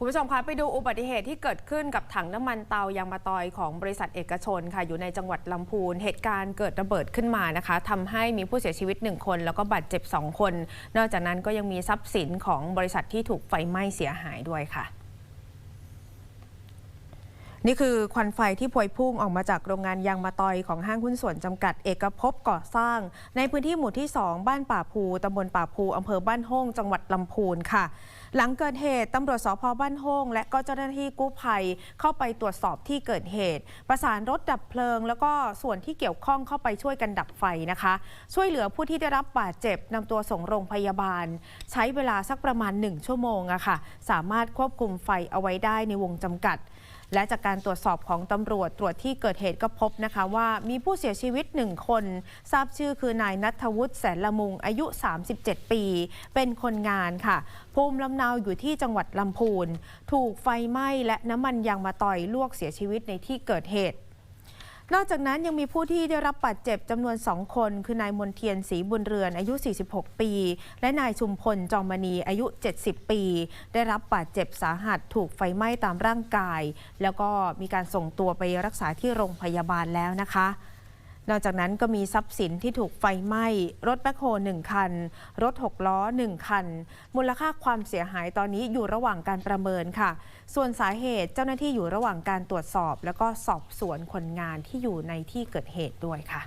คุณผู้ชมคะไปดูอุบัติเหตุที่เกิดขึ้นกับถังน้ำมันเตายางมะตอยของบริษัทเอกชนค่ะ อยู่ในจังหวัดลำพูน เหตุการณ์เกิดระเบิดขึ้นมานะคะทำให้มีผู้เสียชีวิต 1 คน แล้วก็บาดเจ็บ 2 คน นอกจากนั้นก็ยังมีทรัพย์สินของบริษัทที่ถูกไฟไหม้เสียหายด้วยค่ะนี่คือควันไฟที่พวยพุ่งออกมาจากโรงงานยางมะตอยของห้างหุ้นส่วนจำกัดเอกภพก่อสร้าง ในพื้นที่หมู่ที่ 2 บ้านป่าภูตำบลป่าภูอำเภอบ้านโฮ่งจังหวัดลำพูนค่ะหลังเกิดเหตุตำรวจสพบ้านโฮ่งและก็เจ้าหน้าที่กู้ภัยเข้าไปตรวจสอบที่เกิดเหตุ ประสานรถดับเพลิง แล้วก็ส่วนที่เกี่ยวข้องเข้าไปช่วยกันดับไฟนะคะ ช่วยเหลือผู้ที่ได้รับบาดเจ็บนำตัวส่งโรงพยาบาล ใช้เวลาสักประมาณ 1 ชั่วโมงอะค่ะ สามารถควบคุมไฟเอาไว้ได้ในวงจำกัดและจากการตรวจสอบของตำรวจตรวจที่เกิดเหตุก็พบนะคะว่ามีผู้เสียชีวิตหนึ่งคน ทราบชื่อคือนายนัทวุฒิแสนละมุงอายุ 37 ปี เป็นคนงานค่ะ ภูมิลำเนาอยู่ที่จังหวัดลำพูน ถูกไฟไหม้และน้ำมันยางมาต่อยลวกเสียชีวิตในที่เกิดเหตุนอกจากนั้นยังมีผู้ที่ได้รับบาดเจ็บจำนวนสองคน คือนายมนเทียนศรีบุญเรือนอายุ 46 ปี และนายชุมพลจอมมณีอายุ 70 ปี ได้รับบาดเจ็บสาหัสถูกไฟไหม้ตามร่างกาย แล้วก็มีการส่งตัวไปรักษาที่โรงพยาบาลแล้วนะคะ นอกจากนั้นก็มีทรัพย์สินที่ถูกไฟไหม้ รถแบคโฮหนึ่งคัน รถ6ล้อ1คัน มูลค่าความเสียหายตอนนี้อยู่ระหว่างการประเมินค่ะ ส่วนสาเหตุเจ้าหน้าที่อยู่ระหว่างการตรวจสอบ แล้วก็สอบสวนคนงานที่อยู่ในที่เกิดเหตุด้วยค่ะ